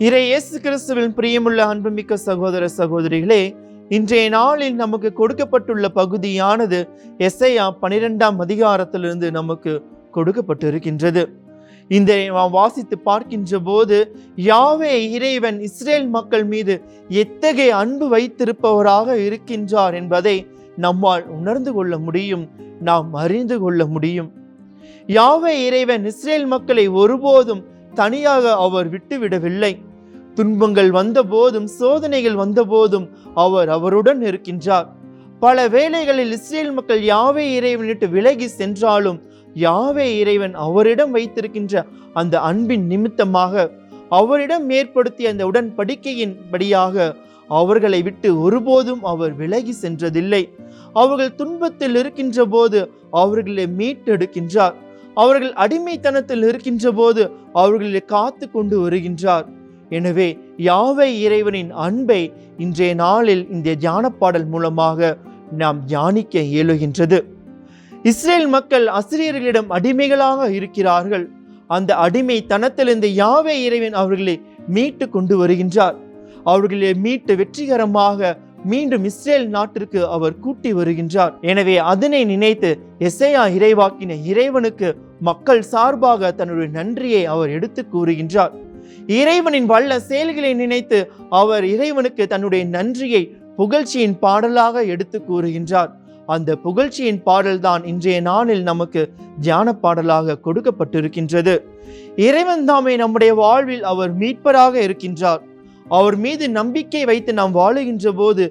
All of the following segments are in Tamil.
இறை இயேசு கிறிஸ்துவின் பிரியமுள்ள அன்புமிக்க சகோதர சகோதரிகளே இன்றைய நாளில் நமக்கு கொடுக்கப்பட்டுள்ள பகுதியானது எஸ்ஐயா பனிரெண்டாம் அதிகாரத்திலிருந்து நமக்கு கொடுக்கப்பட்டிருக்கின்றது. இந்த நாம் வாசித்து பார்க்கின்ற போது யாவே இறைவன் இஸ்ரேல் மக்கள் மீது எத்தகைய அன்பு வைத்திருப்பவராக இருக்கின்றார் என்பதை நம்மால் உணர்ந்து கொள்ள முடியும் நாம் அறிந்து கொள்ள முடியும். யாவே இறைவன் இஸ்ரேல் மக்களை ஒருபோதும் தனியாக அவர் விட்டுவிடவில்லை. துன்பங்கள் வந்தபோதும் சோதனைகள் வந்தபோதும் அவர் அவருடன் இருக்கின்றார் பல வேளைகளில் இஸ்ரேல் மக்கள் யாவே இறைவனிட்டு விலகி சென்றாலும் யாவே இறைவன் அவரிடம் வைத்திருக்கின்ற அந்த அன்பின் நிமித்தமாக அவரிடம் ஏற்படுத்திய அந்த உடன்படிக்கையின் படியாக அவர்களை விட்டு ஒருபோதும் அவர் விலகி சென்றதில்லை. அவர்கள் துன்பத்தில் இருக்கின்ற போது அவர்களை மீட்டெடுக்கின்றார். அவர்கள் அடிமைத்தனத்தில் இருக்கின்ற போது அவர்களை காத்து கொண்டு வருகின்றார். எனவே யாவை இறைவனின் அன்பை இன்றைய நாளில் இந்த தியானப்பாடல் மூலமாக நாம் தியானிக்க இயலுகின்றது. இஸ்ரேல் மக்கள் அசிரியர்களிடம் அடிமைகளாக இருக்கிறார்கள். அந்த அடிமைத்தனத்திலிருந்து யாவே இறைவன் அவர்களை மீட்டு கொண்டு வருகின்றார். அவர்களை மீட்டு வெற்றிகரமாக மீண்டும் இஸ்ரேல் நாட்டிற்கு அவர் கூட்டி வருகின்றார். எனவே அதனை நினைத்து எசையா இறைவாக்கின இறைவனுக்கு மக்கள் சார்பாக தன்னுடைய நன்றியை அவர் எடுத்து கூறுகின்றார். இறைவனின் வல்ல செயல்களை நினைத்து அவர் இறைவனுக்கு தன்னுடைய நன்றியை புகழ்ச்சியின் பாடலாக எடுத்து கூறுகின்றார். அந்த புகழ்ச்சியின் பாடல்தான் இன்றைய நாளில் நமக்கு தியான பாடலாக கொடுக்கப்பட்டிருக்கின்றது. இறைவன் தாமே நம்முடைய வாழ்வில் அவர் மீட்பராக இருக்கின்றார். அவர் மீது நம்பிக்கை வைத்து நாம் வாழுகின்ற போது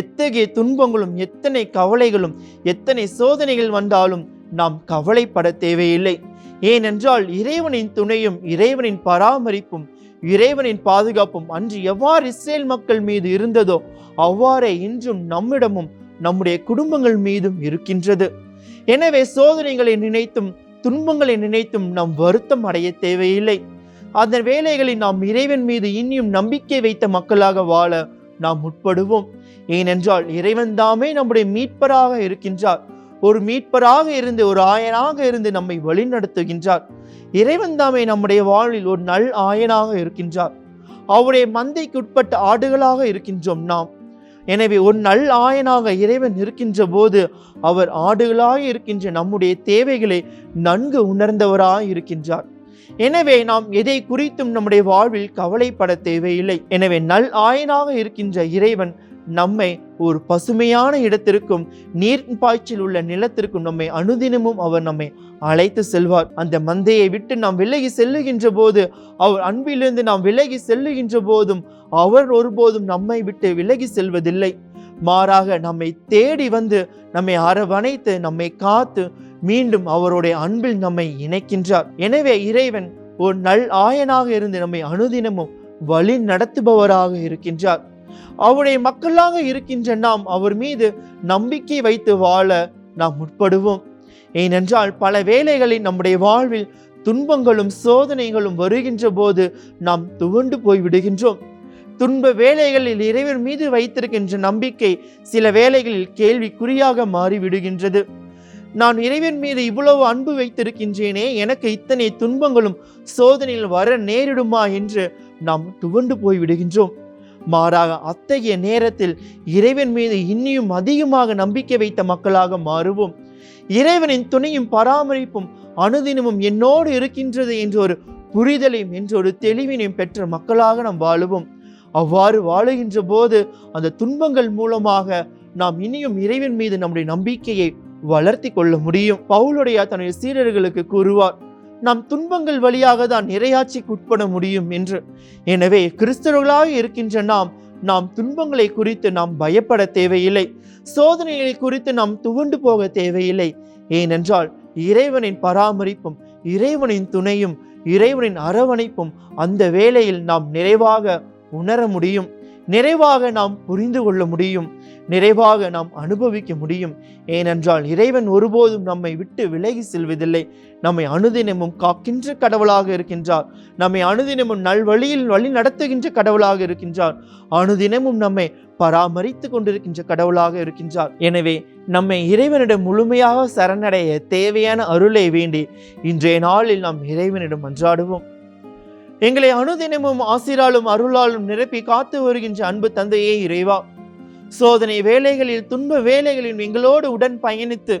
எத்தகைய துன்பங்களும் எத்தனை கவலைகளும் எத்தனை சோதனைகள் வந்தாலும் நாம் கவலைப்பட தேவையில்லை. ஏனென்றால் இறைவனின் துணையும் இறைவனின் பராமரிப்பும் இறைவனின் பாதுகாப்பும் அன்று எவ்வாறு இஸ்ரேல் மக்கள் மீது இருந்ததோ அவ்வாறே இன்றும் நம்மிடமும் நம்முடைய குடும்பங்கள் மீதும் இருக்கின்றது. எனவே சோதனைகளை நினைத்தும் துன்பங்களை நினைத்தும் நாம் வருத்தம் அடைய தேவையில்லை. அதன் வேலைகளில் நாம் இறைவன் மீது இன்னும் நம்பிக்கை வைத்த மக்களாக வாழ நாம் முற்படுவோம். ஏனென்றால் இறைவன் தாமே நம்முடைய மீட்பராக இருக்கின்றார். ஒரு மீட்பராக இருந்து ஒரு ஆயனாக இருந்து நம்மை வழிநடத்துகின்றார். இறைவன் தாமே நம்முடைய வாழ்வில் ஒரு நல் ஆயனாக இருக்கின்றார். அவருடைய மந்தைக்கு உட்பட்ட ஆடுகளாக இருக்கின்றோம் நாம். எனவே ஒரு நல் ஆயனாக இறைவன் இருக்கின்ற போது அவர் ஆடுகளாக இருக்கின்ற நம்முடைய தேவைகளை நன்கு உணர்ந்தவராக இருக்கின்றார். எனவே நாம் எதை குறித்தும் நம்முடைய வாழ்வில் கவலைப்பட தேவையில்லை. எனவே நல் ஆயனாக இருக்கின்ற இறைவன் நம்மை ஒரு பசுமையான இடத்திற்கும் நீர் பாய்ச்சல் உள்ள நிலத்திற்கும் நம்மை அனுதினமும் அவர் நம்மை அழைத்து செல்வார். அந்த மந்தையை விட்டு நாம் விலகி செல்லுகின்ற போது அவர் அன்பிலிருந்து நாம் விலகி செல்லுகின்ற போதும் அவர் ஒருபோதும் நம்மை விட்டு விலகி செல்வதில்லை. மாறாக நம்மை தேடி வந்து நம்மை அரவணைத்து நம்மை காத்து மீண்டும் அவருடைய அன்பில் நம்மை இணைக்கின்றார். எனவே இறைவன் ஒரு நல் ஆயனாக இருந்து நம்மை அனுதினமும் வழி நடத்துபவராக இருக்கின்றார். அவருடைய மக்களாக இருக்கின்ற நாம் அவர் மீது நம்பிக்கை வைத்து வாழ நாம் முற்படுவோம். ஏனென்றால் பல வேளைகளில் நம்முடைய வாழ்வில் துன்பங்களும் சோதனைகளும் வருகின்ற போது நாம் துவண்டு போய் விடுகின்றோம். துன்ப வேலைகளில் இறைவன் மீது வைத்திருக்கின்ற நம்பிக்கை சில வேளைகளில் கேள்விக்குறியாக மாறிவிடுகின்றது. நான் இறைவன் மீது இவ்வளவு அன்பு வைத்திருக்கின்றேனே எனக்கு இத்தனை துன்பங்களும் சோதனையில் வர நேரிடுமா என்று நாம் துவண்டு போய் விடுகின்றோம். மாறாக அத்தகைய நேரத்தில் இறைவன் மீது இன்னியும் அதிகமாக நம்பிக்கை வைத்த மக்களாக மாறுவோம். இறைவனின் துணையும் பராமரிப்பும் அனுதினமும் என்னோடு இருக்கின்றது என்ற ஒரு புரிதலையும் என்ற ஒரு தெளிவினையும் பெற்ற மக்களாக நாம் வாழுவோம். அவ்வாறு வாழுகின்ற போது அந்த துன்பங்கள் மூலமாக நாம் இனியும் இறைவன் மீது நம்முடைய நம்பிக்கையை வளர்த்தி கொள்ள முடியும். பவுலுடைய தன்னுடைய சீடர்களுக்கு கூறுவார் நாம் துன்பங்கள் வழியாக தான் இறையாட்சிக்கு உட்பட முடியும் என்று. எனவே கிறிஸ்தவர்களாக இருக்கின்ற நாம் நாம் துன்பங்களை குறித்து நாம் பயப்பட தேவையில்லை. சோதனைகளை குறித்து நாம் துவண்டு போக தேவையில்லை. ஏனென்றால் இறைவனின் பராமரிப்பும் இறைவனின் துணையும் இறைவனின் அரவணைப்பும் அந்த வேளையில் நாம் நிறைவாக உணர முடியும். நிறைவாக நாம் புரிந்து கொள்ள முடியும். நிறைவாக நாம் அனுபவிக்க முடியும். ஏனென்றால் இறைவன் ஒருபோதும் நம்மை விட்டு விலகி செல்வதில்லை. நம்மை அனுதினமும் காக்கின்ற கடவுளாக இருக்கின்றார். நம்மை அனுதினமும் நல்வழியில் வழி நடத்துகின்ற கடவுளாக இருக்கின்றார். அனுதினமும் நம்மை பராமரித்து கொண்டிருக்கின்ற கடவுளாக இருக்கின்றார். எனவே நம்மை இறைவனிடம் முழுமையாக சரணடைய தேவையான அருளை வேண்டி இன்றைய நாளில் நாம் இறைவனிடம் அன்றாடுவோம் எங்களை அனுதினமும் ஆசிராலும் அருளாலும் நிரப்பி காத்து வருகின்ற அன்பு தந்தையே இறைவா. சோதனை வேலைகளில் துன்ப வேலைகளில் எங்களோடு உடன் பயணித்து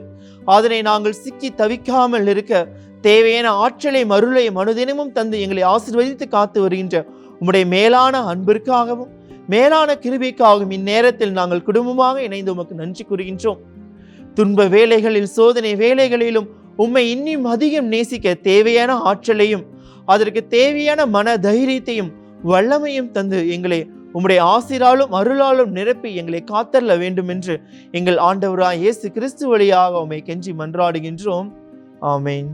அதனை நாங்கள் சிக்கி தவிக்காமல் இருக்க தேவையான ஆற்றலை மருளை மனுதினமும் தந்து எங்களை ஆசிர்வதித்து காத்து வருகின்ற உம்முடைய மேலான அன்பிற்காகவும் மேலான கிருபிக்காகவும் இந்நேரத்தில் நாங்கள் குடும்பமாக இணைந்து உமக்கு நன்றி கூறுகின்றோம். துன்ப வேலைகளில் சோதனை வேலைகளிலும் உம்மை இன்னும் அதிகம் நேசிக்க தேவையான ஆற்றலையும் அதற்கு தேவையான மன தைரியத்தையும் வல்லமையும் தந்து எங்களை உம்முடைய ஆசிராலும் அருளாலும் நிரப்பி எங்களை காத்தரல வேண்டும் என்று எங்கள் ஆண்டவராய் இயேசு கிறிஸ்து வழியாக உமை கெஞ்சி மன்றாடுகின்றோம். ஆமேன்.